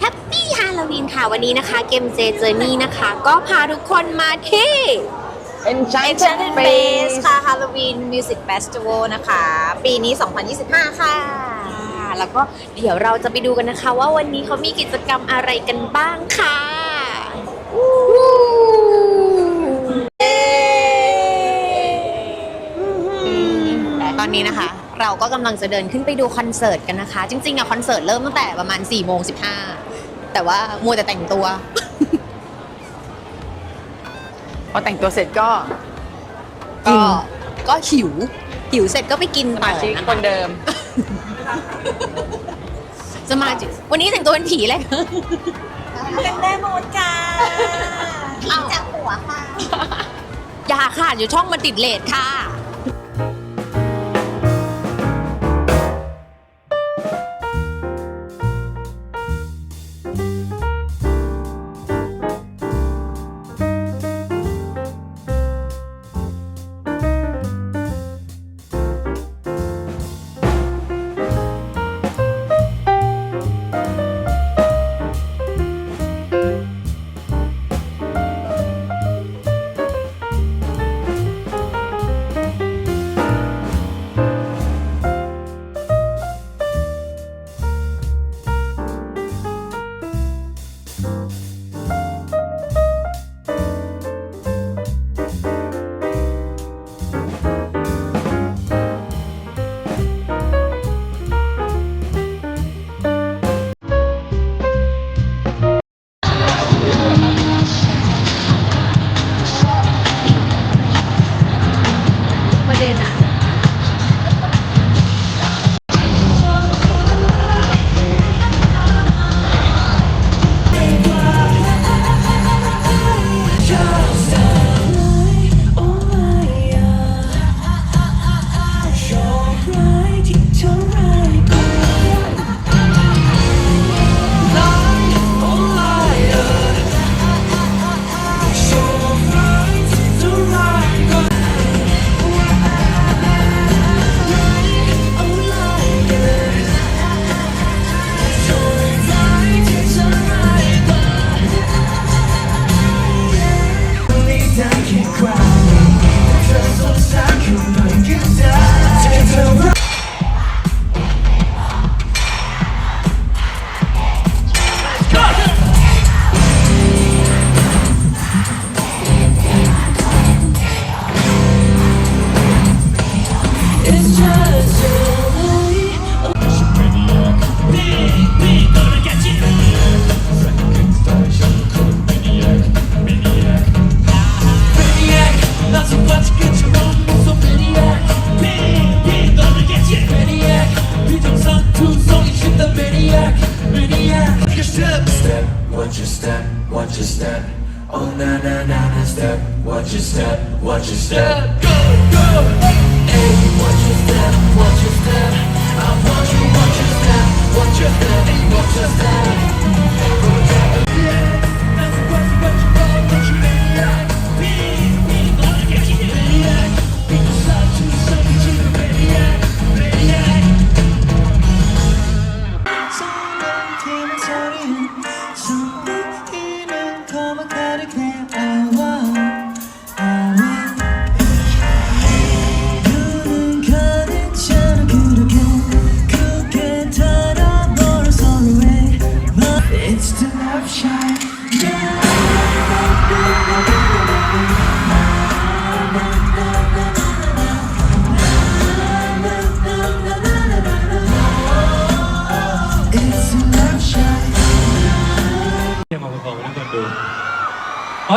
แฮปปี้ฮาโลวีนค่ะ วันนี้นะคะเกมเจเจอร์นี่นะคะ ก็พาทุกคนมาที่ Enchanted Enchanted Base Base ค่ะ Halloween Music Festival นะคะ ปีนี้ 2025 ค่ะ ค่ะแล้วก็เดี๋ยวเราจะไปดูกันนะคะ ว่าวันนี้เขามีกิจกรรมอะไรกันบ้างค่ะแต่ตอนนี้นะคะ เราก็กำลังจะเดินขึ้นไปดูคอนเสิร์ตกันนะคะ จริงๆอะคอนเสิร์ตเริ่มตั้งแต่ประมาณ4ี่โมงสิแต่ว่ามัวแต่แต่งตัว พอแต่งตัวเสร็จก็ก็ก็หิว หิวเสร็จก็ไปกินสต่มาอชิกนะคนเดิม สมาชิกวันนี้แต่งตัวเป็นผีเลย เป็นแม่มดค่ะอ้าว จากหัวค่ะ อย่าค่ะ อยู่ช่องมันติดเลทค่ะ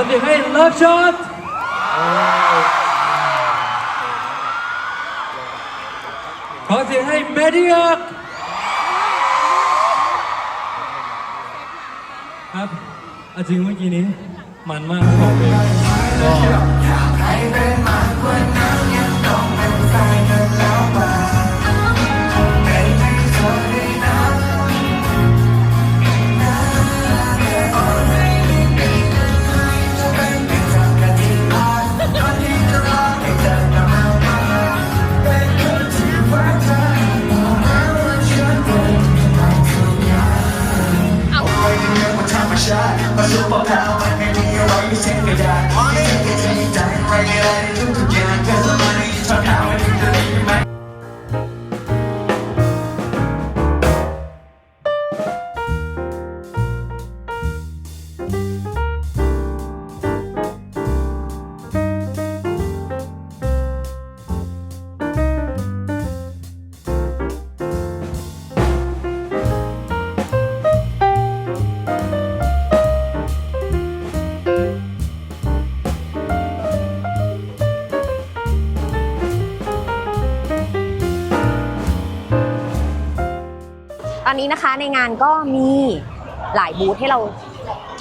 เสียงให้เลิฟช็อตขอเสียงให้เมดิอักครับอาจริงเมื่อกี้นี้ มันมากครับผมเองก็ Yeah. นนี้นะคะในงานก็มีหลายบูธให้เรา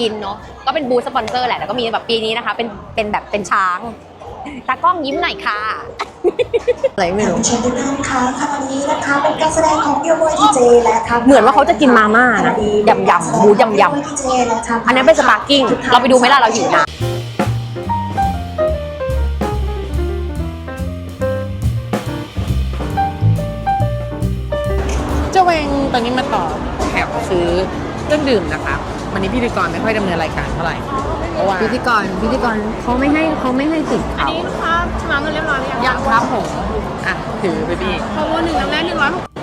กินเนาะก็เป็นบูธสปอนเซอร์แหละแล้วก็มีแบบปีนี้นะคะ เป็นเป็นแบบเป็นช้างตากล้องยิ้มหน่อยค่ะอะไรไม่รู้เชิญทุกท่านคะค่ะวันนี้นะคะเป็นการแสดงของโยโบทีเจและทางเหมือนว่าเขาจะกินมาม่านะยำๆหมูยำๆโบทีเจและทางอันนี้เป็นสปาร์กิ้งเราไปดูไหมล่ะเราหิวนะ อนนี้มาต่อแถวซื้อเครื่องดื่มนะคะวันนี้พิธีกรไม่ค่อยดำเนินรายการเท่าไหร่เพราะว่าพิธีกรพิธีกรเขาไม่ให้เขาไม่ให้ติดเขายังครับผมอะถือไปพี่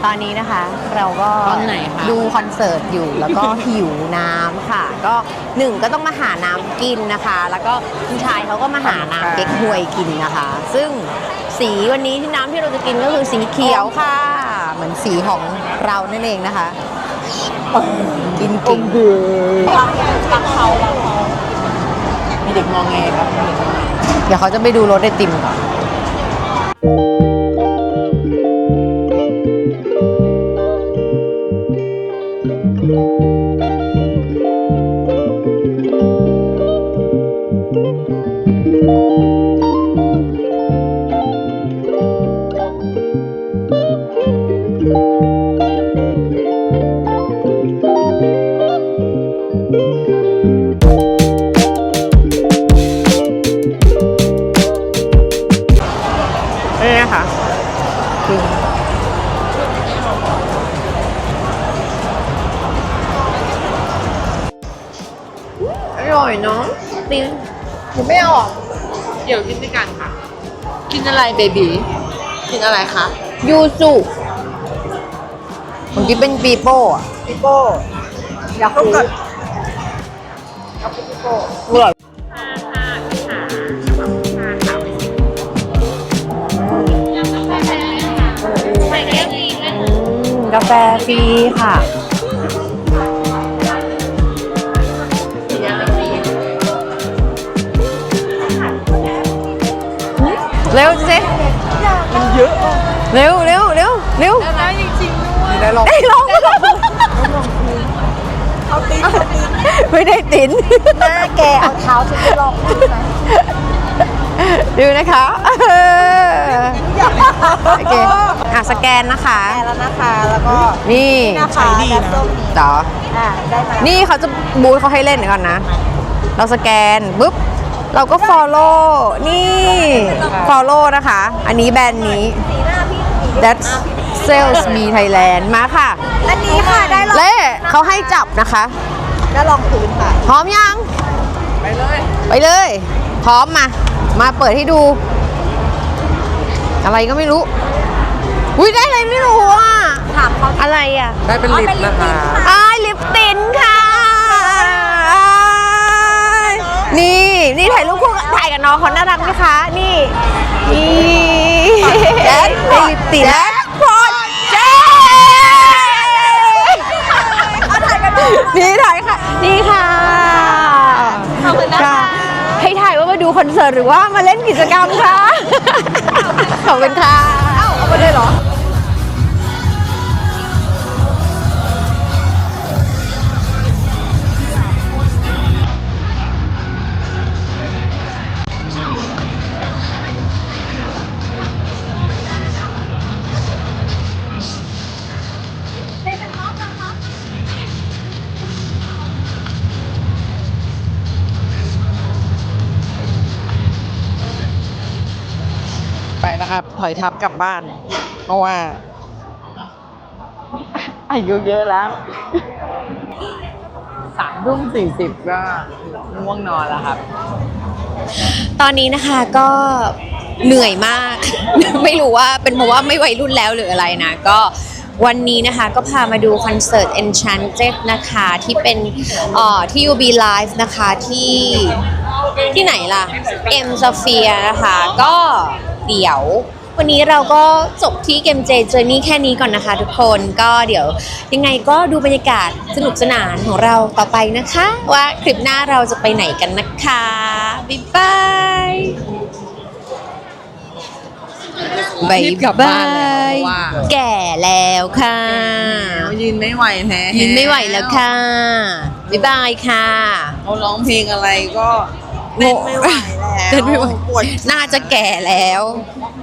ตอนนี้นะคะ เราก็ตอนไหนคะ ดูคอนเสิร์ตอยู่แล้วก็ หิวน้ำค่ะ ก็หนึ่งก็ต้องมาหาน้ำกินนะคะ แล้วก็คุณชายเขาก็มาหาน้ำเก๊กฮวยกินนะคะ ซึ่ง สีวันนี้ที่น้ำที่เราจะกินก็คือสีเขียวค่ะ เหมือนสีของเรานั่นเองนะคะ กินเก่งมีเด็กมองแงครับมีเด็กมองแงเดี๋ยวเขาจะไปดูรถไอติมก่อน นี่นะคะคืออร่อยเนาะติมไม่เอาเดี๋ยวกินด้วยกันค่ะ กินอะไรเบบีกินอะไรคะ ยูสุ เมื่อกี้เป็นปีโป้อะปิโป้อยากรู้อร่อยกาแฟฟรีค่ะ เร็วสิมันเยอะ เร็วเร็ว ๆด้วยได้ลองได้ลองไม่ได้ตินหน้าแกเอาเท้าฉันไปลองดูไหมดูนะคะเออโอเคอะสแกนนะคะได้แล้วนะคะ แล้วก็นี่นะคะแกส้มนี้ต่ออ่าได้มาแล้วนี่เขาจะบูธเขาให้เล่นเดี๋ยวก่อนนะ เราสแกนปุ๊บเราก็ follow นี่ follow นะคะ อันนี้แบรนด์นี้ สีหน้าพี่สี That Sales Me Thailand มาค่ะ อันนี้ค่ะได้ลองเล่เขาให้จับนะคะ ได้ลองพื้นค่ะ พร้อมยัง ไปเลย ไปเลย พร้อมมา มาเปิดให้ดู อะไรก็ไม่รู้ อุ้ยได้อะไรไม่รู้อะถามเขาอะไรอะ ได้เป็นลิปนะคะอ้ายลิปตินค่ะอ้ายนี่นี่ถ่ายรูปคู่กับถ่ายกับน้องเขาน่ารักไหมคะ นี่นี่แจ็คพอตลิปตินแจ็คพอตแจ็ค นี่ถ่ายค่ะ นี่ค่ะขอบคุณนะคะให้ถ่ายว่ามาดูคอนเสิร์ตหรือว่ามาเล่นกิจกรรมคะขอบคุณค่ะ เอ้าเอาไปเลยเหรอ อยทับกลับบ้าน เพราะว่า อายุเยอะแล้วสามทุ่มสี่สิบก็ง่วงนอนแล้วครับ ตอนนี้นะคะก็เหนื่อยมาก ไม่รู้ว่าเป็นเพราะว่าไม่วัยรุ่นแล้วหรืออะไรนะ ก็วันนี้นะคะก็พามาดูคอนเสิร์ต Enchanted นะคะที่เป็นเอ่อที่ UB Live นะคะที่ที่ไหนล่ะ M Sphere นะคะ ก็เดี๋ยว วันนี้เราก็จบที่เกมเจเจอร์นี่แค่นี้ก่อนนะคะทุกคนก็เดี๋ยวยังไงก็ดูบรรยากาศสนุกสนานของเราต่อไปนะคะ ว่าคลิปหน้าเราจะไปไหนกันนะคะ บ๊ายบายบายรีบกลับบ้านแล้วเพราะว่าแก่แล้วค่ะแล้วยืนไม่ไหวแท้ยืนไม่ไหวแล้วค่ะ บ๊ายบายค่ะเขาร้องเพลงอะไรก็โง่เต้นไม่ไหวแล้วเต้นไม่ไหวปวดน่าจะแก่แล้วป